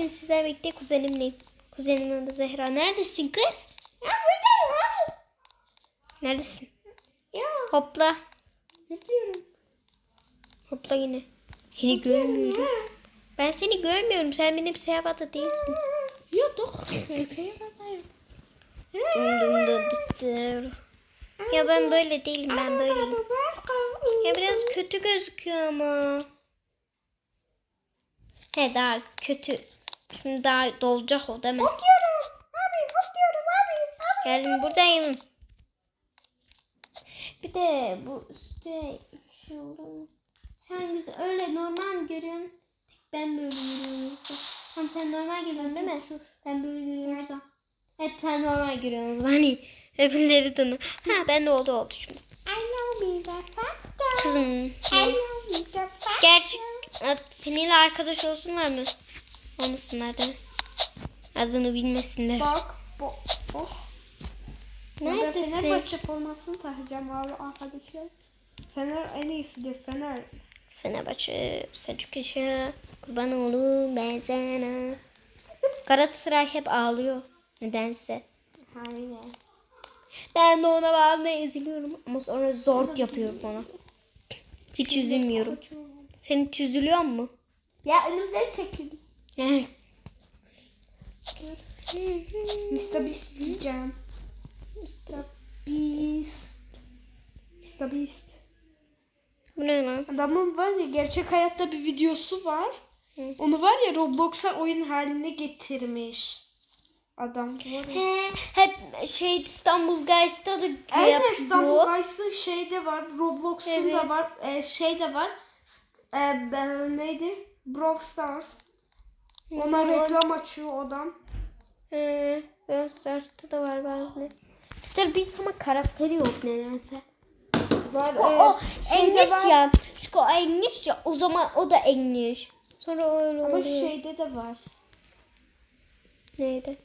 bugün sizlerle birlikte kuzenimleyim. Kuzenimin adı Zehra. Neredesin kız? Ya buradayım abi. Neredesin? Ya Hopla. yapıyorum. Hopla yine. Seni görmüyorum. Ben seni görmüyorum. Sen benim Serhat'ta değilsin. Yok. Sevmiyorum. Ya ben böyle değilim. Ben böyleyim. Ya biraz kötü gözüküyor ama. He daha kötü. Şimdi daha dolacak o değil mi? Hopluyorum. Abi hopluyorum abi. Abi. Geldim buradayım. Bir de bu üstte şey olur mu? Sen güzel öyle normal mi görüyorsun? Tek ben böyle görüyorum. Tamam sen normal görüyorsun değil mi? Ben böyle görüyorum. Evet sen normal görüyorsun. Hani öbürleri de Ha ben de oldu oldu şimdi. I know me the factor. Kızım. I know me the factor. Gerçek seninle arkadaş olsunlar mı? Olmasınlar mi? Adını bilmesinler. Bak. Bu. Oh. Neredesin? Fenerbahçe formasını takacağım abi arkadaşlar. Fener en iyisidir Fener. Fenerbahçe, Selçuk Yaşa, kurban oğlum ben sana. Galatasaray hep ağlıyor nedense. Aynen. Ben de ona bazen üzülüyorum ama sonra zor yapıyorum ona. Hiç üzülmüyorum. Sen hiç üzülüyor mu? Ya önümden çekil. Mr. Beast diyeceğim. Mr. Beast. Mr. Beast. Bu ne lan? Adamın var ya gerçek hayatta bir videosu var. Hı. Onu var ya Roblox'a oyun haline getirmiş. Adam var ya. He, hep şey İstanbul Guys'ta da Aynen yapıyor. İstanbul Guys'ın şeyde var. Roblox'un Evet. da var. E, şey de var. E, ben, neydi? Brawl Stars. Ona Hı, reklam açıyor adam. He, Star'ta da var bazen. Mr. Beast ama karakteri yok nedense. Var. O, e, o şeyde English var. ya. Çünkü o English ya. O zaman o da English. Sonra öyle Ama oluyor. şeyde de var. Neydi?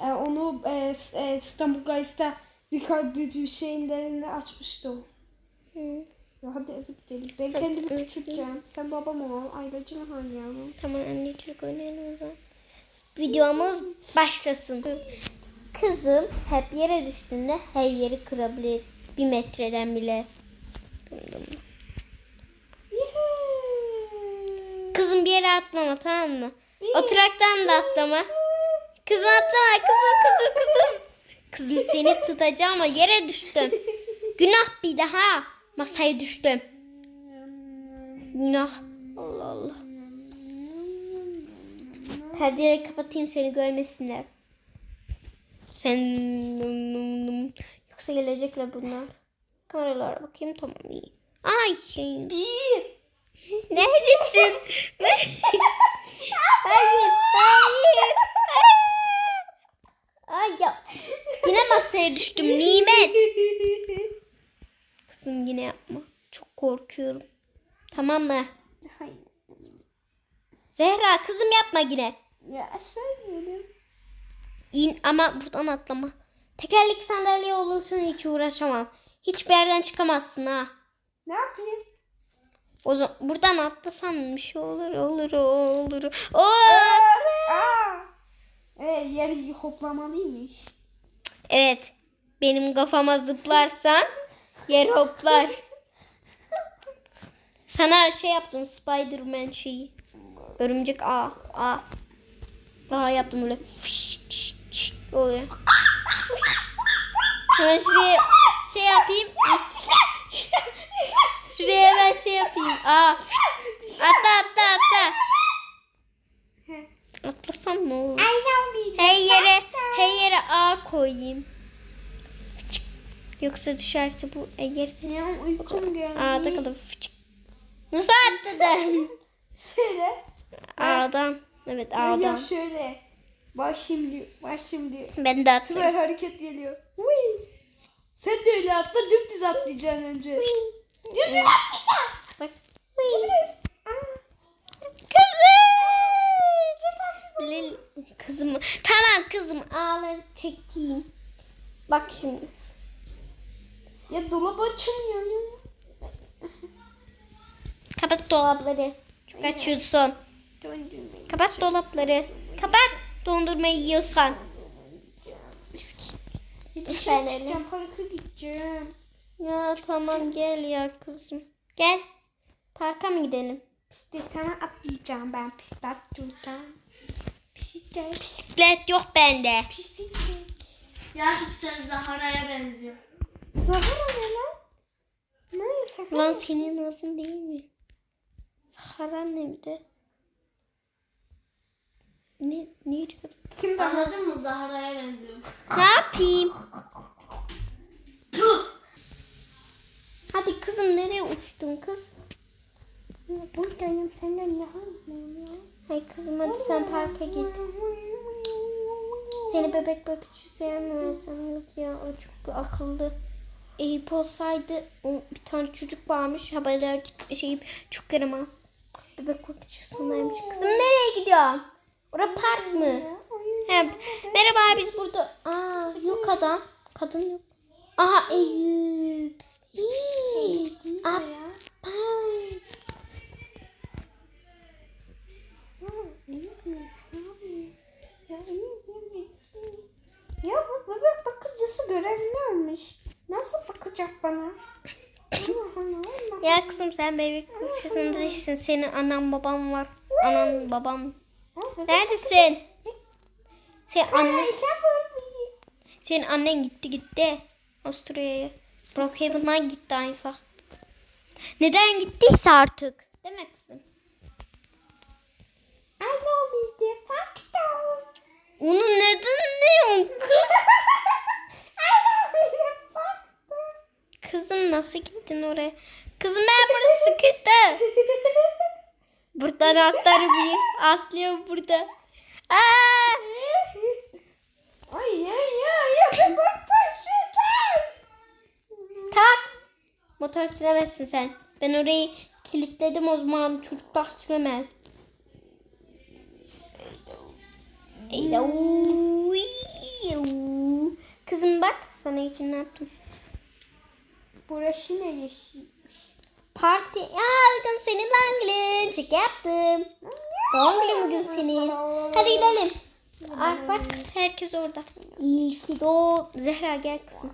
E, onu e, s- e, İstanbul Guys'ta birkaç bir, bir şeylerini açmıştı o. Hı. Ya hadi eve gidelim. Ben kendimi küçülteceğim. Sen babam ol. Ailacını oynayalım. Tamam anneciğim oynayalım o zaman. Videomuz başlasın. Kızım hep yere düştüğünde her yeri kırabilir. Bir metreden bile. Dım dım. Kızım bir yere atlama tamam mı? Oturaktan da atlama. Kızım atlama kızım kızım kızım. Kızım seni tutacağım ama yere düştüm. Günah bir daha. Masaya düştüm. Günah. Allah Allah. Perdeleri kapatayım seni görmesinler. Sen yoksa gelecekler bunlar. Kameralara bakayım tamam iyi. Ay. Bir. Neredesin? hayır, hayır. Ay ya. Yine masaya düştüm nimet. Kızım yine yapma. Çok korkuyorum. Tamam mı? Hayır. Zehra kızım yapma yine. Ya aşağı inelim. İn ama buradan atlama. Tekerlek sandalye olursun hiç uğraşamam. Hiçbir yerden çıkamazsın ha. Ne yapayım? O zaman buradan atlasan bir şey olur olur olur. Oo! Aa. E, yer hoplamalıymış. Evet. Benim kafama zıplarsan yer hoplar. Sana şey yaptım Spider-Man şeyi. Örümcek A. A. A yaptım böyle. Fış, şş, şş, oluyor. Sonra şuraya şey yapayım. Şuraya ben şey yapayım. A. Atla atla atla. Atlasam mı olur? Her yere her yere A koyayım. Yoksa düşerse bu e, yere Ya Nasıl atladın? Şöyle. A'dan. Evet Ya A'dan. şöyle. Bak şimdi. Bak şimdi. Ben de atladım. Süper hareket geliyor. Uy. Sen de öyle atla dümdüz atlayacaksın önce. Dümdüz atlayacaksın. Bak. Kızım. Lil kızım. Tamam kızım ağları çekeyim. Bak şimdi. Ya dolap açılmıyor ya. Kapat dolapları. Çok açıyorsun. Döndürmeyi. Kapat dolapları. Kapat dondurmayı yiyorsan. Dışarı çıkacağım. Parka gideceğim. Ya tamam gel ya kızım. Gel. Parka mı gidelim? Bisiklete atlayacağım ben. Bisiklet Bisiklet. Bisiklet yok bende. Bisiklet. Yakup sen Zahara'ya benziyor. Zahara ne lan? Ne yasak? Lan senin adın değil mi? Sahara ne bir de? Ne, neydi adı? Kim? Anladın mı? Zahara'ya benziyor. Ne yapayım? Hadi kızım nereye uçtun kız? Buradayım senden ne hazırım ya? Hay kızım hadi sen parka git. Seni bebek bakıcı sevmiyorsam yok ya o çok akıllı. Eyüp olsaydı o bir tane çocuk varmış haberler şey çok yaramaz. Bebek bakıcısındaymış. Kızım nereye gidiyorsun? Ora park mı? He, merhaba biz burada. Aa yok adam. Kadın yok. Aha Eyüp. Ay. Ya bu bebek bakıcısı görevli olmuş. Nasıl bakacak bana? Ya kızım sen bebek bakıcısında değilsin. Senin anan baban var. Anan babam. Neredesin? Senin annen, senin annen gitti gitti. Avusturya'ya. Brookhaven'dan gitti Ayfa. Neden gittiyse artık. Değil mi kızım? I know me de facto. Onu neden diyorsun kız? I know me de facto. Kızım nasıl gittin oraya? Kızım ben burada sıkıştım. Buradan atlarım Atlıyor burada. Aa! Ay ay ay ya bak taşıyacağım. Tak. Motor süremezsin sen. Ben orayı kilitledim o zaman çocuklar süremez. Hello. Kızım bak sana için ne yaptım. Burası ne yeşilmiş? Parti. Bakın senin doğum günün. Şaka yaptım. Doğum günün bugün senin. Hadi gidelim. Aa, bak herkes orada. İyi ki doğ. Zehra gel kızım.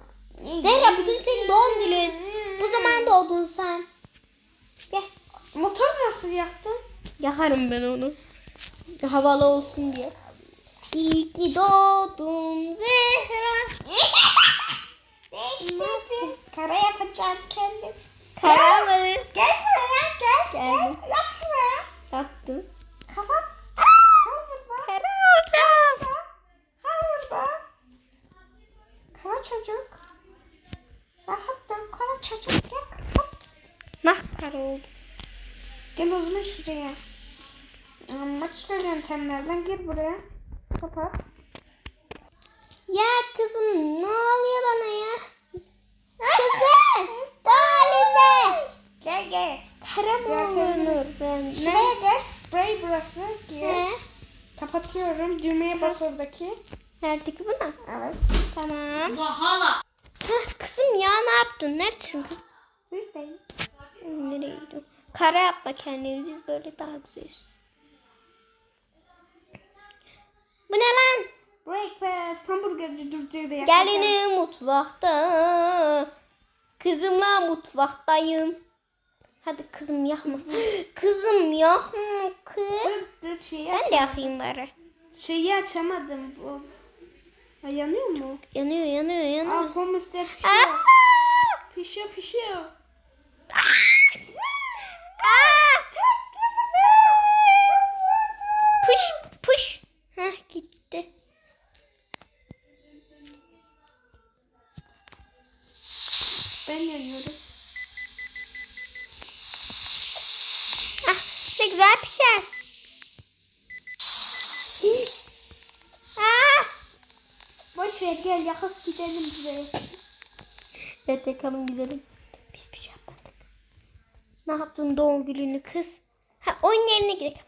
Zehra bugün senin doğum günün. Bu zaman doğdun sen. Gel. Motor nasıl yaktın? Yakarım ben onu. Havalı olsun diye. İyi ki doğdun Zehra. Kara yapacağım kendim. Kararları Gel buraya gel. geldim. Yat şuraya. Yattım. Kapat. Kal burada. Karardım. Kal burada. Kara çocuk. Rahat dur kara çocuk. Ya kapat. Nah kara oldu. Gel o zaman şuraya. Başka yöntemlerden gir buraya. Kapat. Ya kızım ne oluyor bana ya? Kızım halinde. Gel gel. Kara mı Zaten- olunur ben? Şuraya gel. Spray burası. Kapatıyorum. Düğmeye bas oradaki. Neredeki bu ne? Evet. Tamam. Zahala. Hah, kızım ya ne yaptın? Neredesin kız? Buradayım. Nereye gidiyorsun? Kara yapma kendini. Biz böyle daha güzeliz. Bu ne lan? Breakfast. Hamburgerci durdurdu ya. Gelini mutfakta. Kızımla mutfaktayım. Hadi kızım yakma. kızım yakma kız. Dur dur şeyi, Ben de yakayım bari. şeyi açamadım. Bu. Ha, yanıyor mu? Yanıyor yanıyor yanıyor. Aa pomiste pişiyor. Aa! Pişiyor pişiyor. Puş puş. Heh gitti. Ben yanıyorum. Ah ne güzel pişer. Ah! Boş ver gel yakıp gidelim buraya. Evet yakalım gidelim. Biz bir şey yapmadık. Ne yaptın doğum gününü kız? Ha oyun yerine gidelim.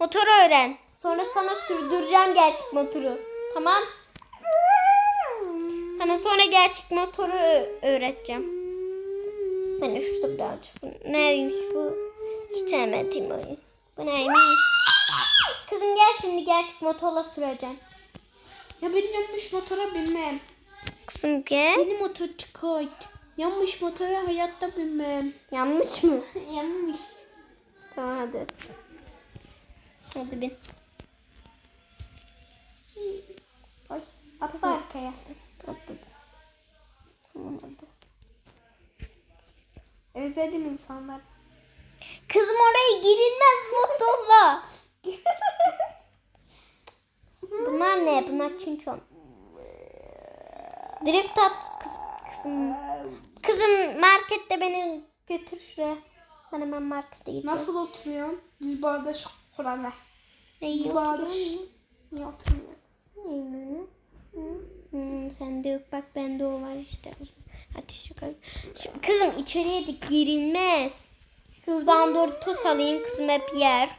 Motoru öğren. Sonra sana sürdüreceğim gerçek motoru. Tamam? Sana sonra gerçek motoru öğreteceğim. Ben şurada birazcık. Neymiş bu? Hiç sevmediğim oyun. Bu neymiş? Kızım gel şimdi gerçek motorla süreceğim. Ya ben yanmış motora binmem. Kızım gel. Yeni motor çıkart. Yanmış motora hayatta binmem. Yanlış mı? Yanmış. Tamam hadi. Hadi bin. Ay, atla arkaya. Hadi. Tamam hadi. Özledim insanlar. Kızım oraya girilmez motorla. Bunlar ne? Bunlar çinçon. Drift at kızım. Kızım. Kızım markette beni götür şuraya. Ben hemen markete gideceğim. Nasıl oturuyorsun? Düz bağda kurala. Ne iyi Düz bağda oturuyor Niye oturmuyor? mu? Hmm, sende yok bak bende o var işte. Yukarı. Şu- Kızım içeriye de girilmez. Şuradan Doritos alayım kızım hep yer.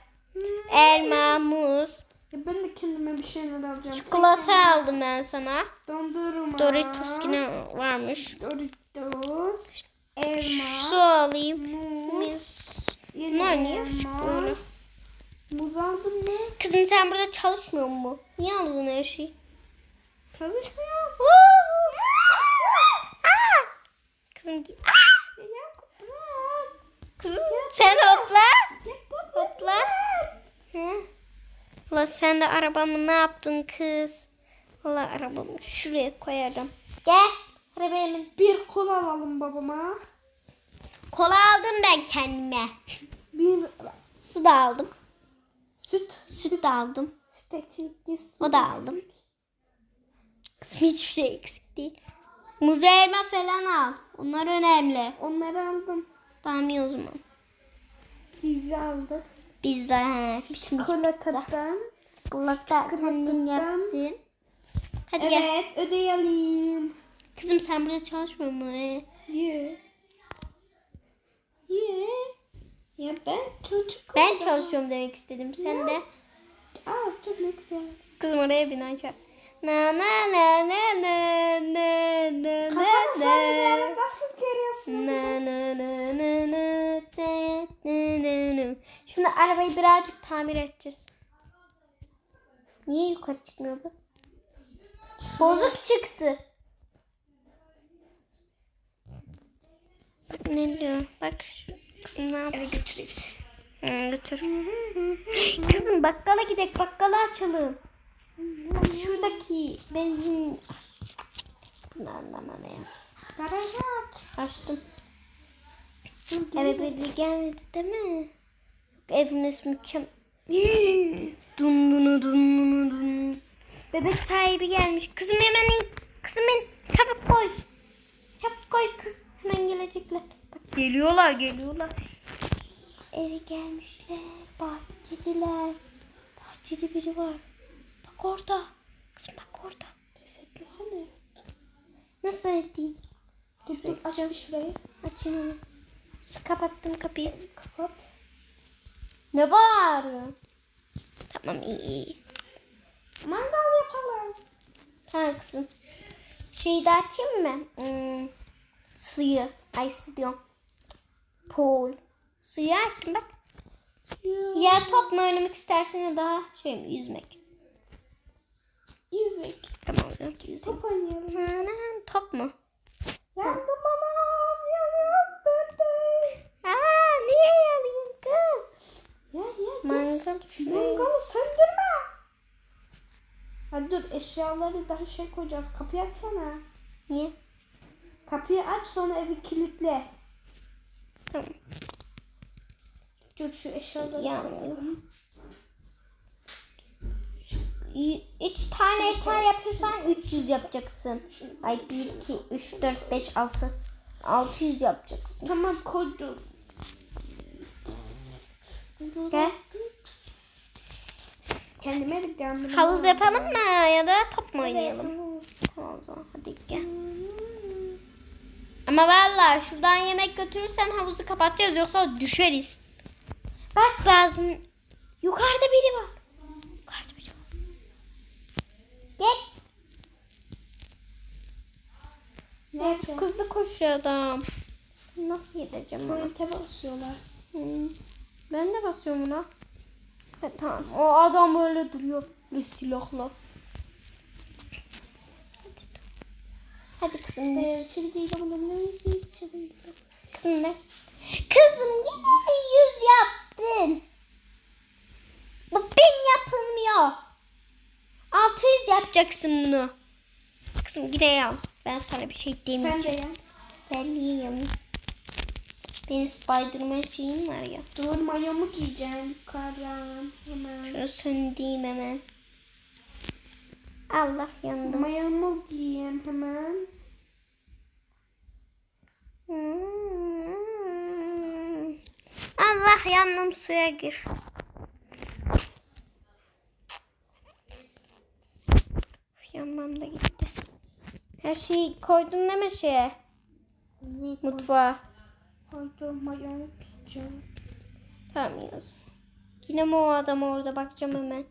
Elma, muz, Ya ben de kendime bir şeyler alacağım. çikolata aldım ben sana. Dondurma. Doritos yine varmış. Doritos. Elma. Su alayım. Muz. Bunlar niye böyle? Muz aldın mı? Kızım sen burada çalışmıyor mu? Niye aldın her şeyi? Çalışmıyor. Aa! Kızım Aa! Kızım sen hopla. Hopla. Hı? Sen de arabamı ne yaptın kız? Valla arabamı şuraya koyarım. Gel. Arabamı. Bir kola alalım babama. Kola aldım ben kendime. Bir Su da aldım. süt. Süt de aldım. Süt eksikliği. süt O da aldım. Kızım hiçbir şey eksik değil. Muz elma falan al. Onlar önemli. Onları aldım. Tamam iyi o zaman. Pizza aldık. Pizza he. Şimdi Çikolatadan. kulakta kendin yapsın. Hadi gel. Evet ödeyelim. Kızım sen burada çalışmıyor mu? Ye. Ye. Ya ben çocuk Ben çalışıyorum demek istedim. Sen de. Aa çok güzel. Kızım oraya bin aşağı. Na na na na na na na na na. nasıl? Na na na na na na na na na. Şimdi arabayı birazcık tamir edeceğiz. Niye yukarı çıkmıyor bu? Bozuk çıktı. Bak ne diyor? Bak şu kızım ne yapıyor? götüreyim seni. götür. Kızım bakkala gidelim. Bakkala açalım. Şuradaki benzin... Bana ya. Garajı aç. Açtım. Eve belli gelmedi değil mi? Yok, evimiz mükemmel. dun dun dun dun dun. Bebek sahibi gelmiş. Kızım hemen in. Kızım in. Çabuk koy. Çabuk koy kız. Hemen gelecekler. Bak geliyorlar geliyorlar. Eve gelmişler. Bahçeciler. Bahçede biri var. Bak orada. Kızım bak orada. Desetlesene. Nasıl edeyim? Dur dur aç bir şurayı. Açayım onu. Kapattım kapıyı. Kapat. Ne bağırıyorsun? Tamam iyi iyi. Mangal yapalım. Tamam kızım. Şeyi de açayım mı? Hmm, suyu. Ay su diyorum. Pool. Suyu açtım bak. Ya top mu oynamak istersin ya da şey mi yüzmek? Yüzük. Tamam yok yüzük. Top oynayalım. Anam, top mu? Yandım top. anam yanıyorum ben de. Aa niye yanayım kız? Ya ya Mangal şuraya. Mangalı söndürme. Hadi dur eşyaları daha şey koyacağız. Kapıyı açsana. Niye? Kapıyı aç sonra evi kilitle. Tamam. Dur şu eşyaları. Yandım. 3 tane heykel yapıyorsan 300 yapacaksın. Ay 1, 2, 3, 4, 5, 6. 600 yapacaksın. Tamam koydum. Gel. Kendime bir tane. Havuz yapalım mı ya da top mu oynayalım? Evet, tamam o zaman hadi gel. Ama valla şuradan yemek götürürsen havuzu kapatacağız yoksa düşeriz. Bak bazen yukarıda biri var. Gel. Ya çok hızlı koşuyor adam. Nasıl gideceğim ona? Tuvalete basıyorlar. Hmm. Ben de basıyorum buna. Ha, tamam. O adam böyle duruyor. Bir silahla. Hadi, Hadi kızım. Ee. Şimdi Kızım ne? Kızım yine bir yüz yaptın. Bu bin yapılmıyor. 600 yapacaksın bunu. Kızım yine yap. Ben sana bir şey Sen demeyeceğim. de yap. Ben yiyeyim. Benim Spiderman şeyim var ya. Dur mayomu giyeceğim yukarıdan. Hemen. Şunu söndüreyim hemen. Allah yandım. Mayomu giyeyim hemen. Hmm. Allah yandım suya gir. Yanmam da gitti. Her şeyi koydun değil mi şeye? Evet. Mutfağa. Haydi mayomu giyeceğim. Tamam yaz. Yine mi o adam orada bakacağım hemen.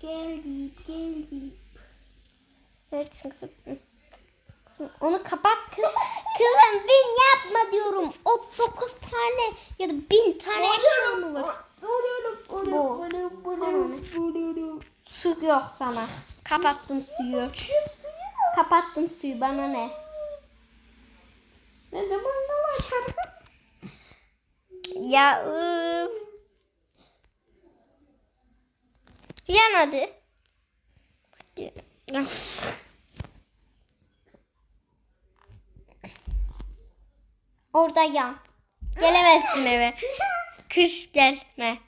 Geldik geldik. Evet kızım. Kızım onu kapat kız. Kızım bin yapma diyorum. O dokuz tane ya da bin tane eşya mı var? Su yok sana. Kapattım suyu. Kapattım suyu bana ne? Ne zaman şarkı? Ya üf. Yan. Hadi. Orada yan. Gelemezsin eve. Kış gelme.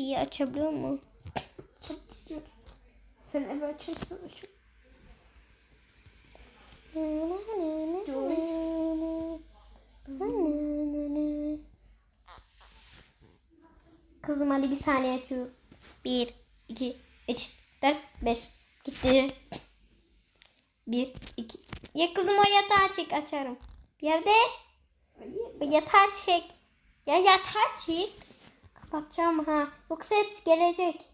Kapıyı açabiliyor mu? Sen eve açırsın. Şu Kızım hadi bir saniye açıyorum. Bir, iki, üç, dört, beş. Gitti. Bir, iki. Ya kızım o yatağı çek açarım. Bir yerde. O yatağı çek. Ya yatağı çek. Kapatacağım ha. Yoksa hepsi gelecek.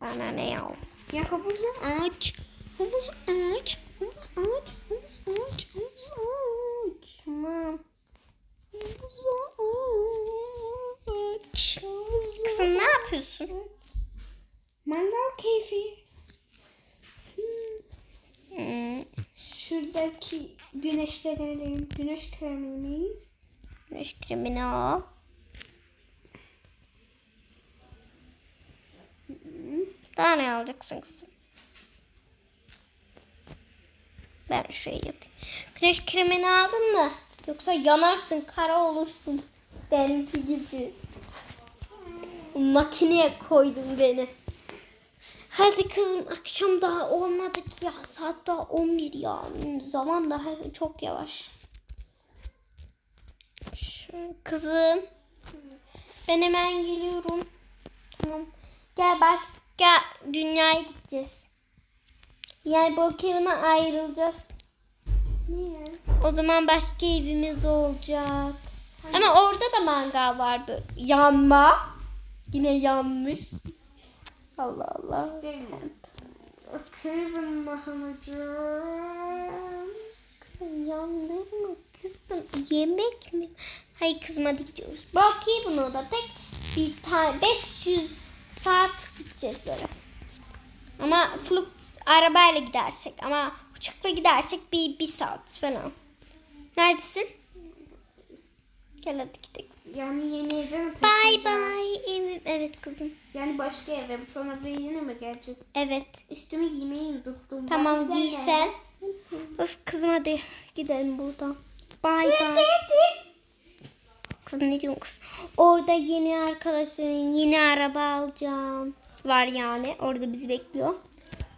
Bana ne ya? Ya havuzu aç. Havuzu aç. Havuz aç. Havuz aç. Havuz aç. Tamam. Havuzu aç. Havuzu Kızım ne yapıyorsun? Mangal keyfi. Hmm. Şuradaki güneşlenelim. Güneş kremimiz. Güneş kremini al. Daha ne alacaksın kızım? Ben şuraya yatayım. Güneş kremini aldın mı? Yoksa yanarsın, kara olursun. Benimki gibi. Makineye koydun beni. Hadi kızım akşam daha olmadı ki ya. Saat daha 11 ya. Zaman daha çok yavaş. Kızım. Ben hemen geliyorum. Tamam. Gel başka dünyaya gideceğiz. Yani Brookhaven'a ayrılacağız. Niye? O zaman başka evimiz olacak. Ama orada da mangal var. böyle. Yanma. Yine yanmış. Allah Allah. İstemiyorum. Kevin Mahamacığım. Kızım yandır mı kızım? Yemek mi? Hayır kızım hadi gidiyoruz. Brookhaven da tek bir tane 500 saat gideceğiz böyle. Ama fluk arabayla gidersek ama uçakla gidersek bir, bir saat falan. Neredesin? Gel hadi gidelim. Yani yeni eve mi Bye bye. Evet, evet kızım. Yani başka eve mi? Sonra buraya yine mi gelecek? Evet. Üstümü giymeyi unuttum. Tamam Ben giy güzel sen. geldim. Of kızım hadi gidelim buradan. Bye bye. Kızım ne diyorsun kız? Orada yeni arkadaşların yeni araba alacağım. Var yani. Orada bizi bekliyor.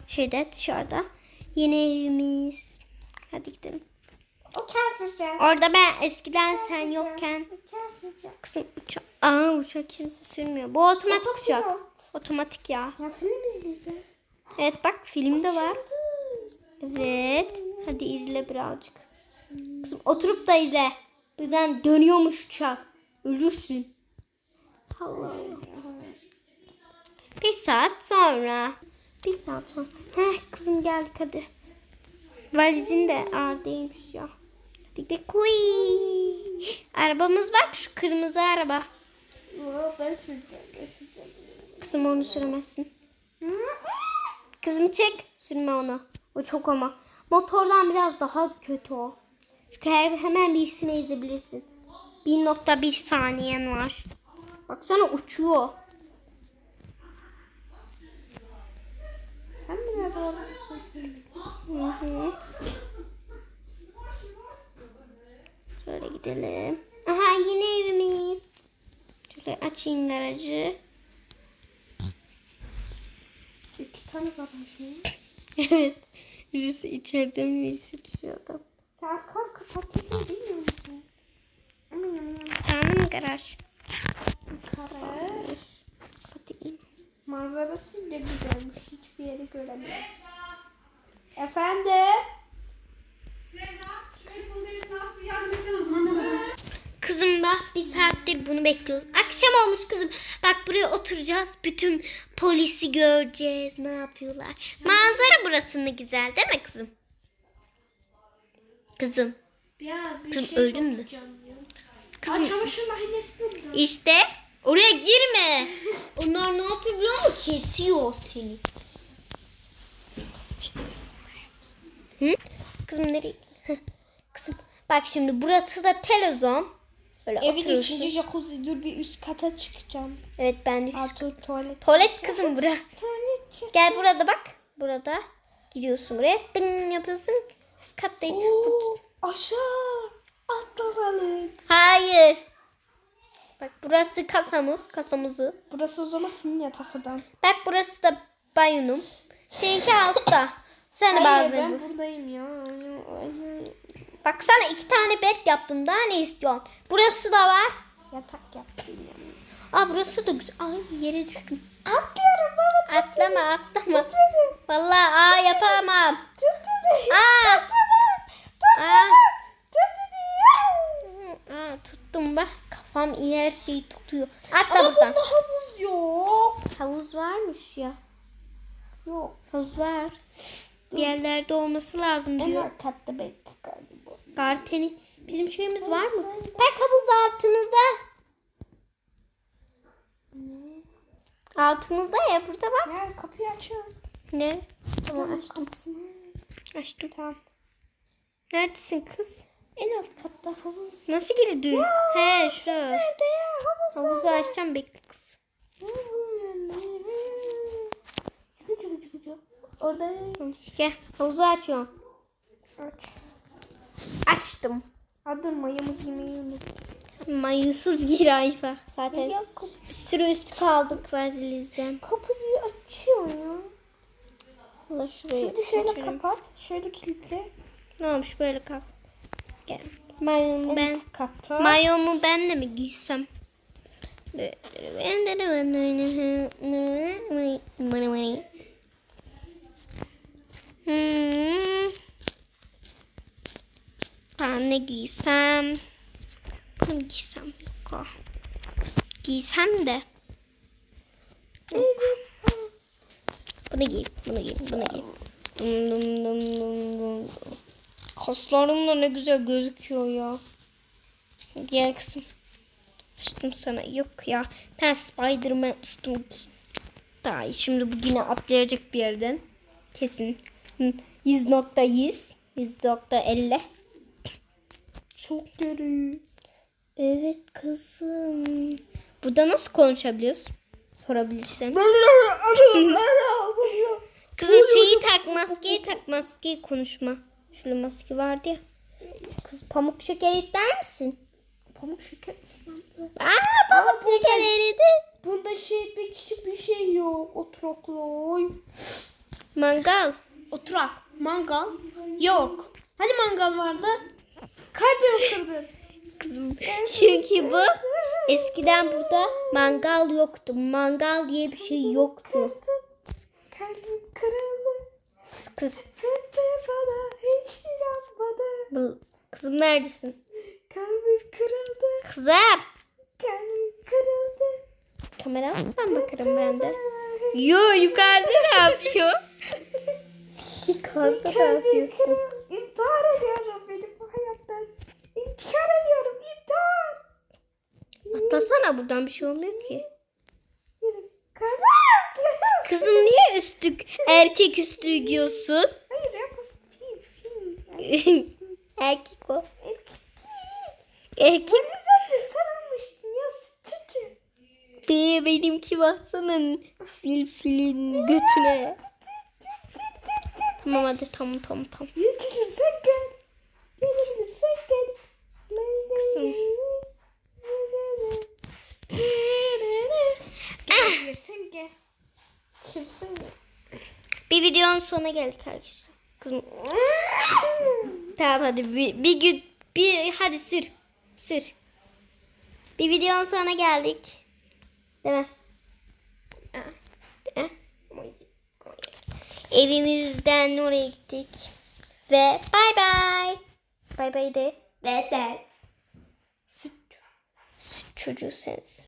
Şeyde dışarıda. Yeni evimiz. Hadi gidelim. Orada ben eskiden sen yokken kızım uçak. Aa uçak kimse sürmüyor. Bu otomatik Otopilot. uçak. Otomatik ya. Ya film izleyeceğiz. Evet bak filmde var. Evet. Hadi izle birazcık. Kızım oturup da izle. Birden dönüyormuş uçak. Ölürsün. Allah Allah. Bir saat sonra. Bir saat sonra. Heh kızım geldik hadi. Valizin de ağır değilmiş ya. Dik dik kuy. Arabamız bak şu kırmızı araba. Ben süreceğim. Kızım onu süremezsin. Kızım çek. Sürme onu. O çok ama. Motordan biraz daha kötü o. Çünkü her, hemen birisini ezebilirsin. 1.1 saniyen var. Baksana uçuyor. Sen mi nerede. Şöyle gidelim. Aha yine evimiz. Şöyle açayım garajı. İki tane garaj mı? evet. Birisi içeriden birisi dışarıdan. Ya kar kapatılıyor bilmiyor musun? Emin eminim. Sandım garaj. Garaj. Kapatayım. Manzarası da güzelmiş. Hiçbir yeri göremiyoruz. Efendim? Kızım bak bir saattir bunu bekliyoruz. Akşam olmuş kızım. Bak buraya oturacağız. Bütün polisi göreceğiz. Ne yapıyorlar. Manzara burası ne güzel değil mi kızım? Kızım. Ya bir Kız şey öldün mü? bakacağım ya. Kızım. Aa, çamaşır makinesi burada. İşte oraya girme. Onlar ne yapıyor biliyor musun? Kesiyor seni. Hı? Kızım nereye? Heh. Kızım bak şimdi burası da televizyon. Böyle Evin oturuyorsun. içince jacuzzi. Dur bir üst kata çıkacağım. Evet ben de Aa, dur tuvalet. Tuvalet kızım bura. Tuvalet. Gel burada bak. Burada. Gidiyorsun buraya. Dın yapıyorsun. Üst kattayım. Oo, aşağı atlamalık. Hayır. Bak burası kasamız. Kasamızı. Burası o zaman senin yatak odan. Bak burası da banyonum. Seninki altta. Sen Hayır bazen bu. ben buradayım ya. Ay, Bak sana iki tane bed yaptım. Daha ne istiyorsun? Burası da var. Yatak yaptım ya. Aa burası da güzel. Ay yere düştüm. Atlıyorum baba Atlama atlama. tutmadı. Vallahi aa yapamam. Tutmadı. Aa. Aa. Aa, tuttum bak. Kafam iyi her şeyi tutuyor. Atla Ama buradan. bunda havuz yok. Havuz varmış ya. Yok. Havuz var. Bir yerlerde olması lazım diyor. alt katta bekle galiba. Garteni. Bizim şeyimiz var mı? Bak havuz altımızda. Ne? Altımızda ya burada bak. Ya kapıyı açıyorum. Ne? Tamam Tamam açtım. kapısını. Açtım. Tamam. Neredesin kız? En alt katta havuz. Nasıl girdin? He şu. Nerede ya? Havuz Havuzu açacağım bekle kız. Çıkı çıkı çıkı çıkı. Orada Gel havuzu açıyorum. aç. Açtım. Dur mayamı giymeyi unuttum. Mayısız gir Ayfa. Zaten Ya bir sürü üstü kaldık Vazilis'den. kapıyı açıyor ya. Allah. Şimdi şöyle kapat. Şöyle kilitle. Ne olmuş böyle kalsın. Gel. Mayomu En ben. üst katta. Mayomu ben de mi giysem? Hmm. Ben ne giysem? Mu giysem yok o. Giysem de. Yok. Bunu giy, bunu giy, bunu giy. Dum dum dum dum dum. Kaslarım da ne güzel gözüküyor ya. Gel kızım. Açtım sana. Yok ya. Ben Spiderman üstüm ki. Daha iyi. Şimdi bugüne atlayacak bir yerden. Kesin. Hı, 100.100. 100.50. Çok derin. Evet kızım. Burada nasıl konuşabiliyoruz? Sorabilirsem. Kızım şeyi tak, maskeyi tak, maskeyi konuşma. Şöyle maske vardı ya. Kız pamuk şeker ister misin? Pamuk şeker ıslandı. Aa pamuk şeker eridi. Bunda şey etmek için bir şey yok. Oturaklı. Mangal. Oturak. Mangal. Yok. Hani mangal vardı? Kalbimi kırdın. Çünkü bu eskiden burada mangal yoktu. Mangal diye bir şey yoktu. Kalbim kırıldı. Kız, Sen de bana hiç inanmadın. bu, kızım neredesin? Kalbim kırıldı. Kızım. Kalbim kırıldı. Kameradan bakarım ben de. Yo yukarıda ne yapıyor? yukarıda ne yapıyorsun? kırıldı. İntihar ediyorum benim bu hayattan. İntihar ediyorum. İntihar. Atlasana buradan bir şey olmuyor ki. Kızım niye üstlük erkek üstlüğü giyiyorsun? Hayır ya bu fil fil. erkek o. Erkek değil. Erkek Hani sen de ya sütçü. be benimki baksana fil filin götüne. Tamam hadi tamam tamam tamam. Yetişirsen gel. Gelebilirsen gel. Kızım. Gelebilirsen gel. Yetişirsen gel. Bir videonun sonuna geldik arkadaşlar. Kızım. Tamam hadi bir, bir gün bir hadi sür. Sür. Bir videonun sonuna geldik. Değil mi? Evimizden oraya gittik. Ve bay bay. Bay bay de. Neden? Süt çocuğu sensin.